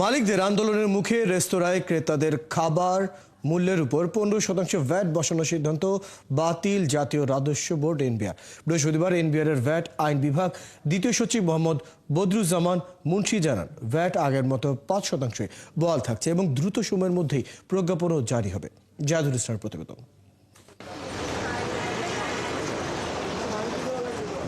মালিকদের আন্দোলনের মুখে রেস্তোরাঁয় ক্রেতাদের খাবার মূল্যের উপর পনেরো শতাংশ ভ্যাট বসানোর সিদ্ধান্ত বাতিল জাতীয় রাজস্ব বোর্ড এনবিআর। বৃহস্পতিবার এনবিআর এর ভ্যাট আইন বিভাগ দ্বিতীয় সচিব মোহাম্মদ বদরুজ্জামান মুন্সি জানান, ভ্যাট আগের মতো পাঁচ শতাংশে বহাল থাকছে এবং দ্রুত সময়ের মধ্যেই প্রজ্ঞাপনও জারি হবে। জাদুর ইসলামের প্রতিবেদন।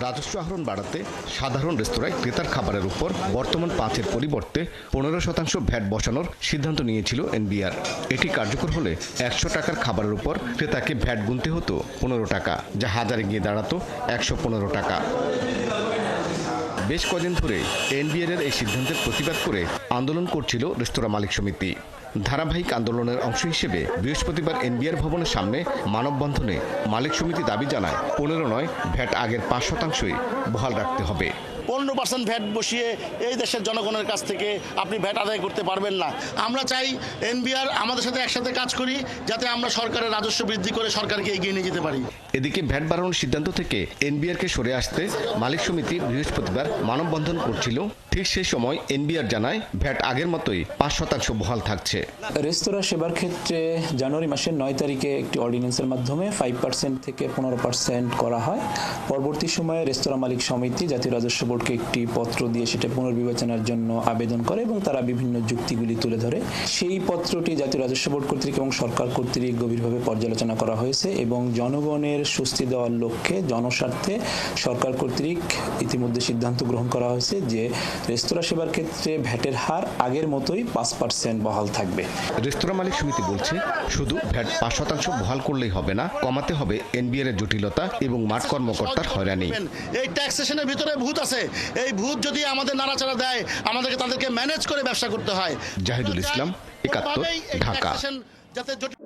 রাজস্ব আহরণ বাড়াতে সাধারণ রেস্তোরাঁয় ক্রেতার খাবারের উপর বর্তমান পাঁচের পরিবর্তে পনেরো শতাংশ ভ্যাট বসানোর সিদ্ধান্ত নিয়েছিল এনবিআর। এটি কার্যকর হলে একশো টাকার খাবারের উপর ক্রেতাকে ভ্যাট গুনতে হতো পনেরো টাকা, যা হাজারে গিয়ে দাঁড়াতো একশো পনেরো টাকা। বেশ কদিন ধরে এনবিআর এই সিদ্ধান্তের প্রতিবাদ করে আন্দোলন করছিল রেস্তোরাঁ মালিক সমিতি। ধারাবাহিক আন্দোলনের অংশ হিসেবে বৃহস্পতিবার এনবিআর ভবনের সামনে মানববন্ধনে মালিক সমিতি দাবি জানায়, পনেরো নয়, ভ্যাট আগের পাঁচ শতাংশই বহাল রাখতে হবে। পনেরো পার্সেন্ট ভ্যাট বসিয়ে এই দেশের জনগণের কাছ থেকে আপনি ভ্যাট আদায় করতে পারবেন না। আমরা চাই এনবিআর আমাদের সাথে একসাথে কাজ করি যাতে আমরা সরকারের রাজস্ব বৃদ্ধি করে সরকারকে এগিয়ে নিয়ে যেতে পারি। এদিকে ভ্যাট বাড়ানোর সিদ্ধান্ত থেকে এনবিআরকে সরে আসতে মালিক সমিতি বৃহস্পতিবার মানববন্ধন করছিল। ঠিক সেই সময় এনবিআর জানায় ভ্যাট আগের মতোই পাঁচ শতাংশ বহাল থাকছে। রেস্তোরাঁ সেবার ক্ষেত্রে জানুয়ারি মাসের নয় তারিখে একটি অর্ডিন্যান্সের মাধ্যমে ফাইভ পার্সেন্ট থেকে পনেরো পার্সেন্ট করা হয়। পরবর্তী সময়ে রেস্তোরাঁ মালিক সমিতি জাতীয় রাজস্ব বোর্ডকে একটি পত্র দিয়ে সেটা পুনর্বিবেচনার জন্য আবেদন করে এবং তারা বিভিন্ন যুক্তিগুলি তুলে ধরে। সেই পত্রটি জাতীয় রাজস্ব বোর্ড কর্তৃক এবং সরকার কর্তৃক গভীরভাবে পর্যালোচনা করা হয়েছে এবং জনগণের স্বস্তি দেওয়ার লক্ষ্যে জনস্বার্থে সরকার কর্তৃক ইতিমধ্যে সিদ্ধান্ত গ্রহণ করা হয়েছে যে রেস্তোরাঁ সেবার ক্ষেত্রে ভ্যাটের হার আগের মতোই পাঁচ পার্সেন্ট বহাল থাকবে। রেস্তোরাঁ মালিক সমিতি বলছে শুধু ভ্যাট পাঁচ শতাংশ বহাল করলেই হবে না কমাতে হবে এনবিআর এর জটিলতা এবং মাঠ কর্মকর্তার হয়রানি। এই ট্যাক্সেশনের ভিতরে ভূত আছে। এই ভূত যদি আমাদের নাড়াচাড়া দেয় আমাদেরকে তাদেরকে ম্যানেজ করে ব্যবসা করতে হয় জাহিদুল ইসলাম, একাত্তর, ঢাকা। যাতে জটিল